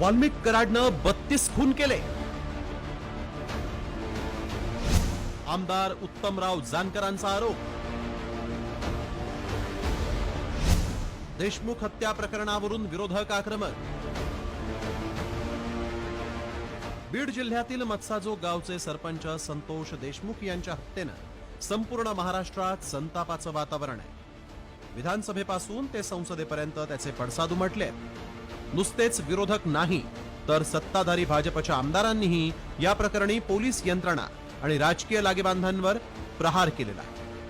वाल्मिक कराडनं बत्तीस खून केले. आमदार उत्तमराव जानकरांचा आरोप. देशमुख हत्या प्रकरणावरून विरोधक आक्रमक. बीड जिल्ह्यातील मत्साजोग गावचे सरपंच संतोष देशमुख यांच्या हत्येनं संपूर्ण महाराष्ट्रात संतापाचं वातावरण आहे. विधानसभेपासून ते संसदेपर्यंत त्याचे पडसाद उमटले नुसतेच विरोधक नाही तर सत्ताधारी भाजपच्या आमदारांनीही या प्रकरणी पोलीस यंत्रणा आणि राजकीय लागेबांधांवर प्रहार केलेला.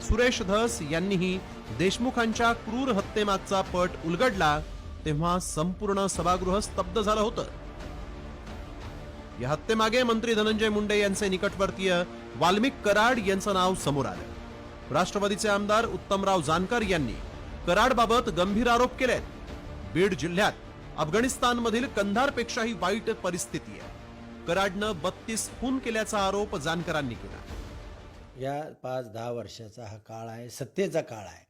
सुरेश धस यांनीही देशमुखांच्या क्रूर हत्येमागचा पट उलगडला तेव्हा संपूर्ण सभागृह स्तब्ध झालं होतं. या हत्येमागे मंत्री धनंजय मुंडे यांचे निकटवर्तीय वाल्मिक कराड यांचं नाव समोर आलं. राष्ट्रवादीचे आमदार उत्तमराव जानकर यांनी कराडबाबत गंभीर आरोप केलेत. बीड जिल्ह्यात अफगाणिस्तानमधील कंधारपेक्षाही वाईट परिस्थिती आहे. कराडनं बत्तीस खून केल्याचा आरोप जानकरांनी केला. या पाच दहा वर्षाचा हा काळ आहे सत्तेचा काळ आहे.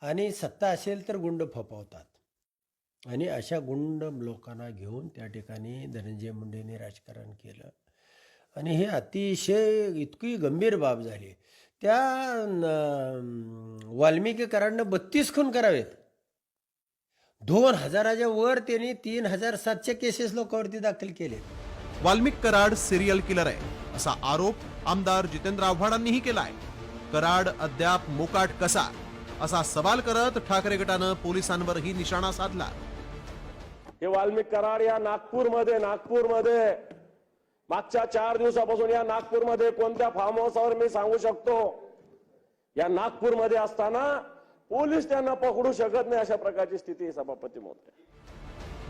आणि सत्ता असेल तर गुंड फपावतात आणि अशा गुंड लोकांना घेऊन त्या ठिकाणी धनंजय मुंडेने राजकारण केलं. आणि हे अतिशय इतकी गंभीर बाब झाली. त्या वाल्मिकी कराडनं बत्तीस खून करावेत. दोन हजाराच्या वर त्यांनी तीन हजार सातशे केसेस लोकांवरती दाखल केले वाल्मिक कराड सिरियल किलर आहे असा आरोप आमदार जितेंद्र आव्हाडांनीही केलाय. कराड अद्याप मोकाट कसा असा सवाल करत ठाकरे गटानं पोलिसांवरही निशाणा साधला. हे वाल्मिक कराड या नागपूरमध्ये नागपूरमध्ये मागच्या चार दिवसापासून या नागपूरमध्ये कोणत्या फार्म हाऊसवर मी सांगू शकतो? या नागपूरमध्ये असताना पोलीस त्यांना पकडू शकत नाही अशा प्रकारची स्थिती आहे सभापती महोदय.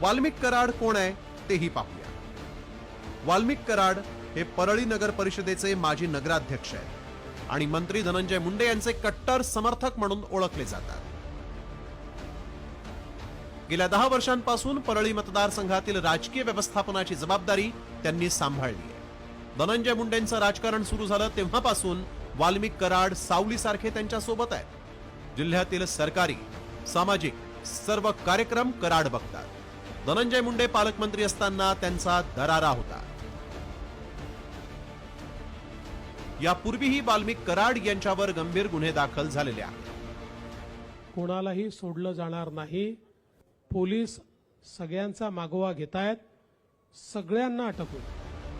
वाल्मिक कराड कोण आहे तेही पाहूया. वाल्मिक कराड हे परळी नगर परिषदेचे माजी नगराध्यक्ष आहेत. आणि मंत्री धनंजय मुंडे यांचे कट्टर समर्थक म्हणून ओळखले जातात. गेल्या दहा वर्षांपासून परळी मतदारसंघातील राजकीय व्यवस्थापनाची जबाबदारी त्यांनी सांभाळली आहे. धनंजय मुंडेंचं राजकारण सुरू झालं तेव्हापासून वाल्मिक कराड सावलीसारखे त्यांच्यासोबत आहेत. जिल्ह्यातील सरकारी सामाजिक सर्व कार्यक्रम कराड बघतात. धनंजय मुंडे पालकमंत्री असताना त्यांचा दरारा होता. यापूर्वीही वाल्मिक कराड यांच्यावर गंभीर गुन्हे दाखल झालेले आहेत. कोणालाही सोडलं जाणार नाही. पोलीस सगळ्यांचा मागोवा घेत आहेत सगळ्यांना अटक होईल.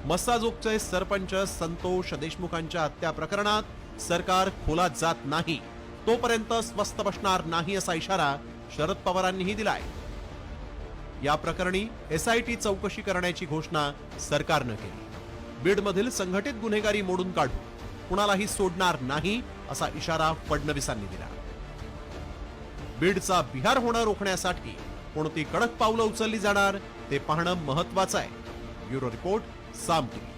मस्साजोगचे सरपंच संतोष देशमुखांच्या हत्या प्रकरणात सरकार खोलात जात नाही. तोपर्यंत स्वस्त बसणार नाही असा इशारा शरद पवारांनीही दिलाय. या प्रकरणी एसआयटी चौकशी करण्याची घोषणा सरकारनं केली. बीडमधील संघटित गुन्हेगारी मोडून काढू कुणालाही सोडणार नाही असा इशारा फडणवीसांनी दिला. बीडचा बिहार होणं रोखण्यासाठी कोणती कडक पावलं उचलली जाणार ते पाहणं महत्वाचं आहे. ब्युरो रिपोर्ट साम टीव्ही